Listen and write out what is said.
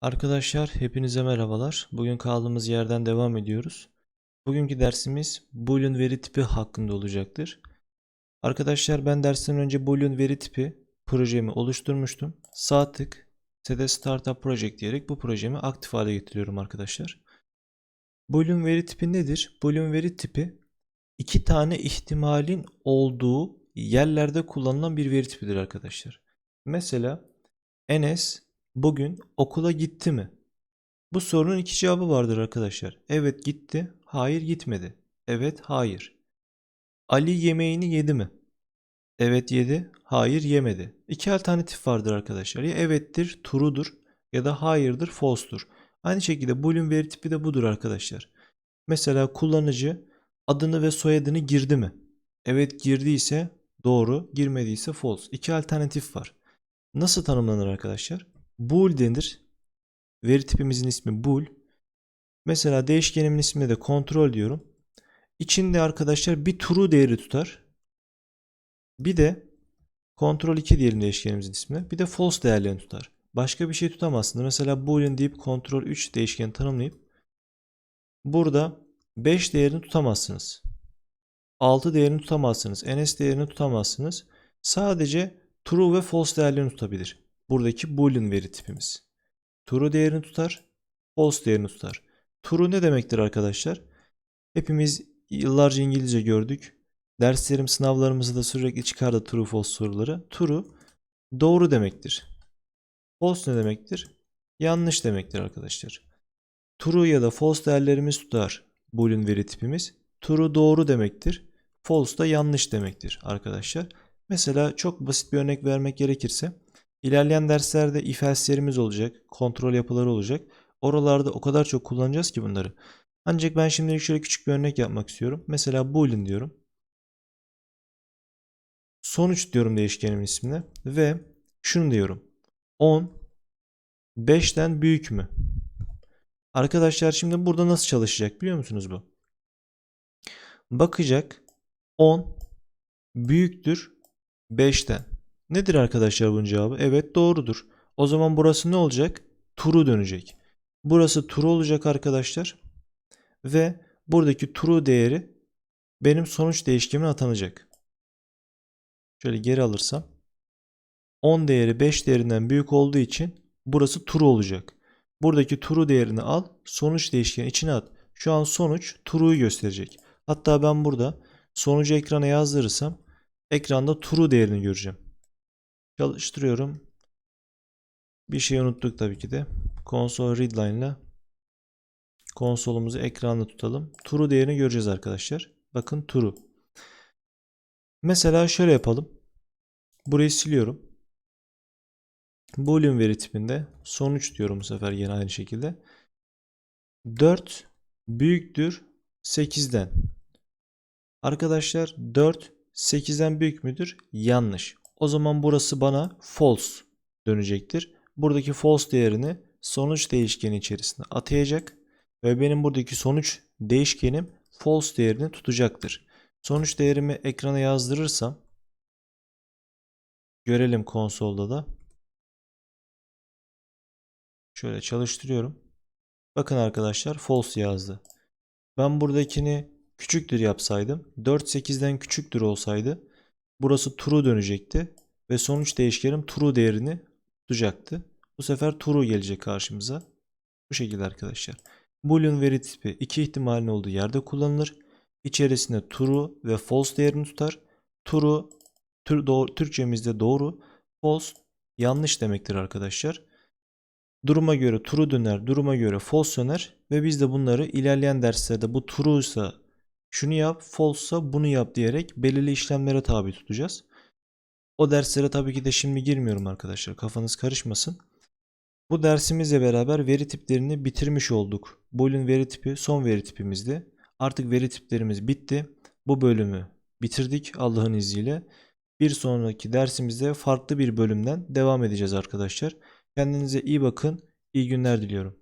Arkadaşlar hepinize merhabalar. Bugün kaldığımız yerden devam ediyoruz. Bugünkü dersimiz Boolean veri tipi hakkında olacaktır. Arkadaşlar ben dersten önce Boolean veri tipi projemi oluşturmuştum. Sağ tık CD Startup Project diyerek bu projemi aktif hale getiriyorum arkadaşlar. Boolean veri tipi nedir? Boolean veri tipi iki tane ihtimalin olduğu yerlerde kullanılan bir veri tipidir arkadaşlar. Mesela Enes bugün okula gitti mi? Bu sorunun iki cevabı vardır arkadaşlar. Evet gitti, hayır gitmedi. Evet, hayır. Ali yemeğini yedi mi? Evet yedi, hayır yemedi. İki alternatif vardır arkadaşlar. Ya evettir, true'dur ya da hayırdır, false'dur. Aynı şekilde boolean veri tipi de budur arkadaşlar. Mesela kullanıcı adını ve soyadını girdi mi? Evet girdiyse doğru, girmediyse false. İki alternatif var. Nasıl tanımlanır arkadaşlar? Bool denir. Veri tipimizin ismi bool. Mesela değişkenimin ismine de kontrol diyorum. İçinde arkadaşlar bir true değeri tutar. Bir de kontrol 2 diyelim değişkenimizin ismine. Bir de false değerlerini tutar. Başka bir şey tutamazsınız. Mesela boolean deyip kontrol 3 değişkeni tanımlayıp burada 5 değerini tutamazsınız. 6 değerini tutamazsınız. ns değerini tutamazsınız. Sadece true ve false değerlerini tutabilir. Buradaki boolean veri tipimiz. True değerini tutar, false değerini tutar. True ne demektir arkadaşlar? Hepimiz yıllarca İngilizce gördük. Derslerim, sınavlarımızda da sürekli çıkardı true false soruları. True doğru demektir. False ne demektir? Yanlış demektir arkadaşlar. True ya da false değerlerimiz tutar boolean veri tipimiz. True doğru demektir. False da yanlış demektir arkadaşlar. Mesela çok basit bir örnek vermek gerekirse ilerleyen derslerde if else'lerimiz olacak, kontrol yapıları olacak. Oralarda o kadar çok kullanacağız ki bunları. Ancak ben şimdi şöyle küçük bir örnek yapmak istiyorum. Mesela boolean diyorum. Sonuç diyorum değişkenimin ismine ve şunu diyorum. 10 5'ten büyük mü? Arkadaşlar şimdi burada nasıl çalışacak biliyor musunuz bu? Bakacak 10 büyüktür 5'ten. Nedir arkadaşlar bunun cevabı? Evet doğrudur. O zaman burası ne olacak? True dönecek. Burası true olacak arkadaşlar. Ve buradaki true değeri benim sonuç değişkenime atanacak. Şöyle geri alırsam 10 değeri 5 değerinden büyük olduğu için burası true olacak. Buradaki true değerini al, sonuç değişkeni içine at. Şu an sonuç true'yu gösterecek. Hatta ben burada sonucu ekrana yazdırırsam ekranda true değerini göreceğim. Çalıştırıyorum. Bir şey unuttuk tabii ki de. Console readline ile konsolumuzu ekranda tutalım. True değerini göreceğiz arkadaşlar. Bakın true. Mesela şöyle yapalım. Burayı siliyorum. Boolean veri tipinde sonuç diyorum bu sefer yine aynı şekilde. 4 büyüktür 8'den. Arkadaşlar 4 8'den büyük müdür? Yanlış. O zaman burası bana false dönecektir. Buradaki false değerini sonuç değişkeni içerisine atayacak ve benim buradaki sonuç değişkenim false değerini tutacaktır. Sonuç değerimi ekrana yazdırırsam görelim konsolda da. Şöyle çalıştırıyorum. Bakın arkadaşlar false yazdı. Ben buradakini küçüktür yapsaydım 4 8'den küçüktür olsaydı burası true dönecekti ve sonuç değişkenim true değerini tutacaktı. Bu sefer true gelecek karşımıza. Bu şekilde arkadaşlar. Boolean veri tipi iki ihtimalin olduğu yerde kullanılır. İçerisinde true ve false değerini tutar. True tür, doğru, Türkçemizde doğru, false yanlış demektir arkadaşlar. Duruma göre true döner, duruma göre false döner ve biz de bunları ilerleyen derslerde bu true ise şunu yap, false ise bunu yap diyerek belirli işlemlere tabi tutacağız. O derslere tabii ki de şimdi girmiyorum arkadaşlar. Kafanız karışmasın. Bu dersimizle beraber veri tiplerini bitirmiş olduk. Boolean veri tipi son veri tipimizdi. Artık veri tiplerimiz bitti. Bu bölümü bitirdik Allah'ın izniyle. Bir sonraki dersimizde farklı bir bölümden devam edeceğiz arkadaşlar. Kendinize iyi bakın. İyi günler diliyorum.